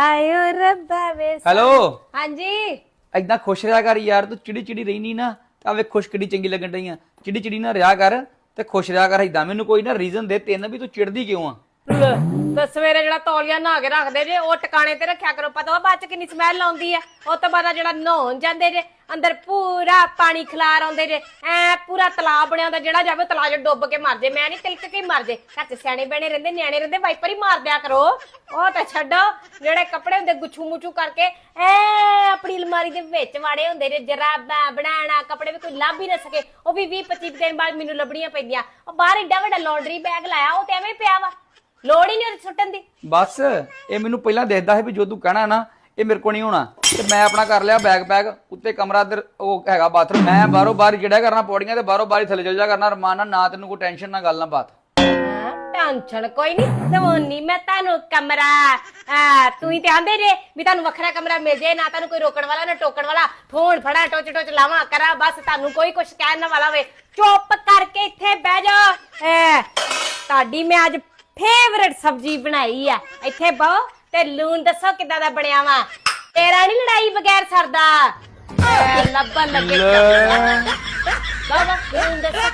ਆਇਓ ਰੱਬਾ ਵੇ ਹੈਲੋ? ਹਾਂਜੀ। ਐਦਾਂ ਖੁਸ਼ ਰਿਹਾ ਕਰ ਯਾਰ ਤੂੰ ਚਿੜੀ ਚਿੜੀ ਰਹਿਨੀ ਨਾ ਤਾਂ ਵੇ ਖੁਸ਼ ਕਿੱਡੀ ਚੰਗੀ ਲੱਗਣ ਡਈ ਆ? ਚਿੜੀ ਚਿੜੀ ਨਾ ਰਿਹਾ ਕਰ ਤੇ ਖੁਸ਼ ਰਿਹਾ ਕਰ ਐਦਾਂ ਮੈਨੂੰ ਕੋਈ ਨਾ ਰੀਜ਼ਨ ਦੇ ਤਿੰਨ ਵੀ ਤੂੰ ਚਿੜਦੀ ਕਿਉਂ ਆ? ਤੇ ਸਵੇਰੇ ਜਿਹੜਾ ਤੌਲੀਆ ਨਹਾ ਕੇ ਰੱਖਦੇ ਜੇ, ਉਹ ਟਿਕਾਣੇ ਤੇ ਰੱਖਿਆ ਕਰੋ। ਪਤਾ ਉਹ ਬਾਅਦ ਚ ਕਿੰਨੀ ਸਮੈਲ ਆਉਂਦੀ ਆ? ਉਹ ਤੋਂ ਬਾਅਦ ਜਿਹੜਾ ਨਹਾਉਣ ਜਾਂਦੇ ਜੇ, ਅੰਦਰ ਪੂਰਾ ਪਾਣੀ ਖਿਲਾਰ ਆਉਂਦੇ ਜੇ। ਐ ਪੂਰਾ ਤਲਾਬ ਬਣਿਆ ਹੁੰਦਾ, ਜਿਹੜਾ ਜਾਵੇ ਤਲਾਬ 'ਚ ਡੁੱਬ ਕੇ ਮਰ ਜੇ। ਮੈਂ ਨਹੀਂ ਤਿਲਕ ਕੇ ਹੀ ਮਰ ਜੇ। ਘਰ ਸਿਆਣੇ ਬਣੇ ਰਹਿੰਦੇ, ਨਿਆਣੇ ਰਹਿੰਦੇ, ਵਾਈਪਰ ਹੀ ਮਾਰ ਦਿਆ ਕਰੋ। ਉਹ ਤਾਂ ਛੱਡੋ, ਜਿਹੜੇ ਕੱਪੜੇ ਹੁੰਦੇ ਗੁੱਛੂ ਮੁੱਛੂ ਕਰਕੇ, ਐ ਆਪਣੀ ਅਲਮਾਰੀ ਦੇ ਵਿੱਚ ਵਾੜੇ ਹੁੰਦੇ ਜੇ, ਜਰਾਬਾਂ ਬਣਾਣਾ ਕੱਪੜੇ ਵੀ ਕੋਈ ਲੱਭ ਹੀ ਨਾ ਸਕੇ। ਉਹ ਵੀ 20 25 ਦਿਨ ਬਾਅਦ ਮੈਨੂੰ ਲੱਭਣੀਆਂ ਪੈਂਦੀਆਂ। ਉਹ ਬਾਹਰ ਏਡਾ ਵੱਡਾ ਲਾਂਡਰੀ ਬੈਗ ਲਾਇਆ, ਉਹ ਤੇ ਐਵੇਂ ਪਿਆ ਵਾ। ਲੋੜ ਹੀ ਨਹੀਂ ਉਹਦੇ ਸੁੱਟਣ ਦੀ। ਬਸ ਇਹ ਮੈਨੂੰ ਪਹਿਲਾਂ ਦੇਖਦਾ ਸੀ ਵੀ ਜੋ ਤੂੰ ਕਹਿਣਾ ਨਾ ਇਹ ਮੇਰੇ ਕੋਲ ਨਹੀਂ ਹੋਣਾ। ਤੇ ਮੈਂ ਆਪਣਾ ਕਰ ਲਿਆ ਬੈਗ ਬੈਗ ਉੱਤੇ ਕਮਰਾ ਦਰ ਉਹ ਹੈਗਾ ਬਾਥਰੂਮ ਮੈਂ ਬਾਹਰੋਂ ਬਾਹਰ ਜਿਹੜਾ ਕਰਨਾ ਪੌੜੀਆਂ ਤੇ ਬਾਹਰੋਂ ਬਾਹਰ ਹੀ ਥੱਲੇ ਚਲ ਜਾ ਕਰਨਾ। ਰਮਾਨ ਨਾਲ ਨਾ ਤੈਨੂੰ ਕੋਈ ਟੈਨਸ਼ਨ ਨਾ ਗੱਲ ਨਾ ਬਾਤ। ਟੈਨਸ਼ਨ ਕੋਈ ਨਹੀਂ ਦਵਾਉਣੀ ਮੈਂ ਤੁਹਾਨੂੰ ਕਮਰਾ ਆ ਤੂੰ ਹੀ ਤੇ ਆਂਦੇ ਜੇ ਵੀ ਤੁਹਾਨੂੰ ਵੱਖਰਾ ਕਮਰਾ ਮਿਲ ਜੇ ਨਾ ਤੁਹਾਨੂੰ ਕੋਈ ਰੋਕਣ ਵਾਲਾ ਨਾ ਟੋਕਣ ਵਾਲਾ। ਫੋਨ ਫੜਾ ਟੋਚ ਟੋਚ ਲਾਵਾਂ ਕਰਾਂ ਬਸ ਤੁਹਾਨੂੰ ਕੋਈ ਕੁਛ ਕਹਿਣ ਵਾਲਾ ਹੋਵੇ। ਚੁੱਪ ਕਰਕੇ ਇੱਥੇ ਬਹਿ ਜਾ ਤੁਹਾਡੀ ਮੈਂ ਅੱਜ ਫੇਵਰਟ ਸਬਜ਼ੀ ਬਣਾਈ ਆ। ਇੱਥੇ ਬਹੁ ਤੇ ਲੂਣ ਦੱਸੋ ਕਿੱਦਾਂ ਦਾ ਬਣਿਆ ਵਾ? ਤੇਰਾ ਨਹੀਂ ਲੜਾਈ ਬਗੈਰ ਸਰਦਾ। ਲੱਭਣ ਲੱਗੇ। ਬਾਬਾ ਲੂਣ ਦੱਸੋ।